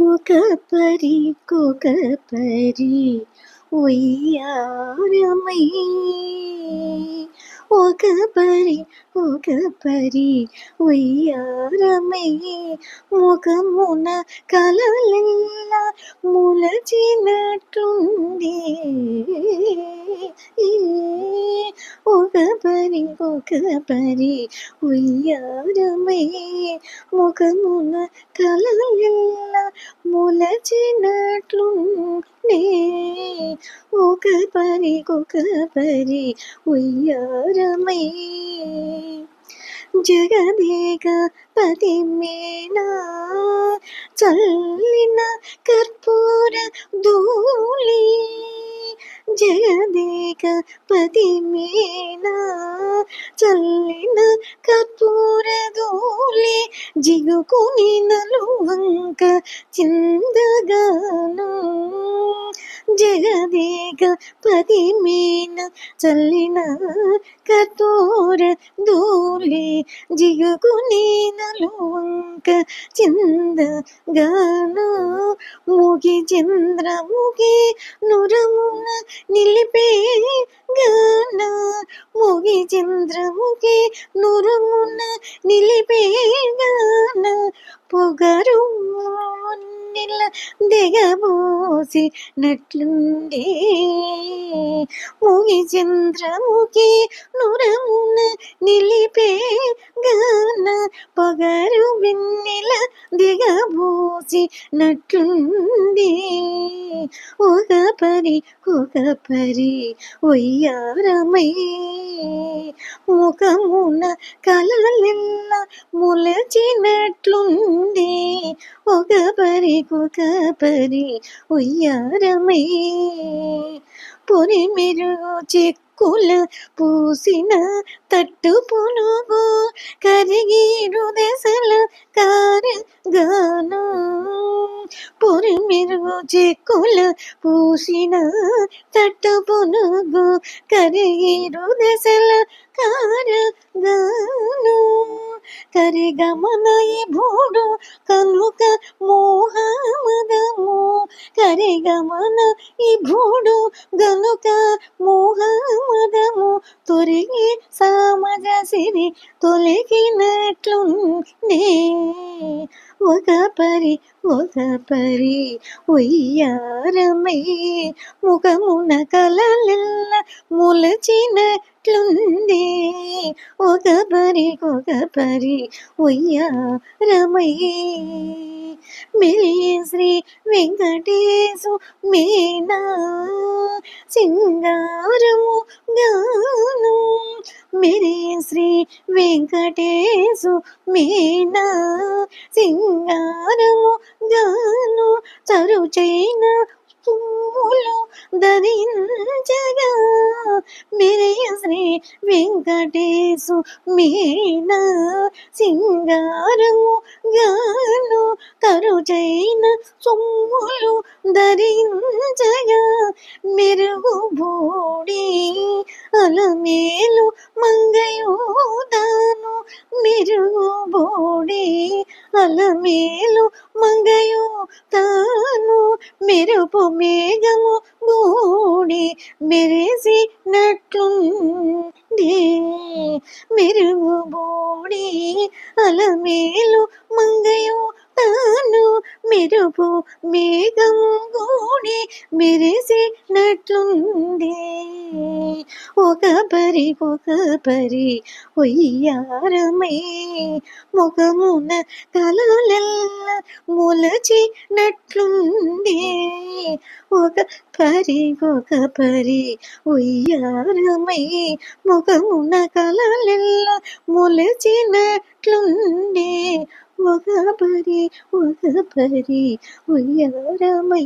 ఒక పరి కొక పరి ఉయ్యారమై. ఒక పరి ఒక పరి ఉయ్యారమై. ముఖమున కలలెల్ల ములచినట్టుంది. పరి ఒక పరి ఉయ్యారమై ముఖమున కలలెల్ల ములచినట్లుండే ఒక పరి ఒక పరి ఉయ్యారమై జగదేక పతి మేనా చల్లిన కర్పూర ధూళి జగదేక పతి మేనా చల్లిన కర్పూర ధూళి జిగుకుని నలువంక చిందగాను. జగదేక పతి మీన చల్లిన కతోర ధూళి జిగుకుని నలువంక చిందగాను ముగి చంద్రముగి నురమున నిలిపే గాన. ముగి చంద్ర ముగి నురమున నిలిపే గాన. పొగరు నిల దిగబోసి నట్లుండే ముగి చంద్రముఖి నురమున నిలిపే గాన పొగరు వెన్నెల దిగబోసి నట్లుండే ఒక పరి ఒక పరి ఒయ్యారమై ముఖమున కలలెల్ల ములచినట్లుంది ఒక పరి ఒక పరి ఉయ్యారమే పొరి మెరుగు చెక్కుల పూసిన తట్టు పునుగు కరిగిరు దశల కారగాను పొరి మెరుగు చెక్కుల పూసిన తట్టు పునుగు కరిగిరు దశల కారగాను కరిగమన భూడు కనుక మోహమదము కరిగమన ఈ భూడు గనుక మోహమదము తొరిగి సామజ సిరి తొలగినట్లుండే ఒక పరి ఒక పరి ఉయ్యారమై ముఖమున కలలెల్ల ములచిన ఒక పరి ఒక పరి ఉయ్యారమై మిరి శ్రీ వెంకటేశు మీనా సింగారము గాను. మిరి శ్రీ వెంకటేశు మీనా సింగారము గాను. చరుచైన పువ్వులు ధరించగా మిరియ శ్రీ వెంకటేశు మీన సింగారము గాను తరుచైన సొమ్ములు ధరించగా మెరుగు బోడి అలమేలు మంగయోదాను మెరుగు బోడి అలమేలు మంగయో తాను మెరుపు మేఘము గూడి. మెరిసినట్లుంది మెరుగు బోడి. అలమేలు మంగయో తాను మెరుపు మేఘంగూని మెరిసినట్లుంది. ఒక పరి ఒక పరి ఉయ్యారమై ముఖమున కలలెల్ల మొలచినట్లుంది. ఒక పరి ఒక పరి ఉయ్యారమై ముఖమున కలలెల్ల మొలచినట్లుంది. ఒక పరి ఒక పరి ఉయ్యారమై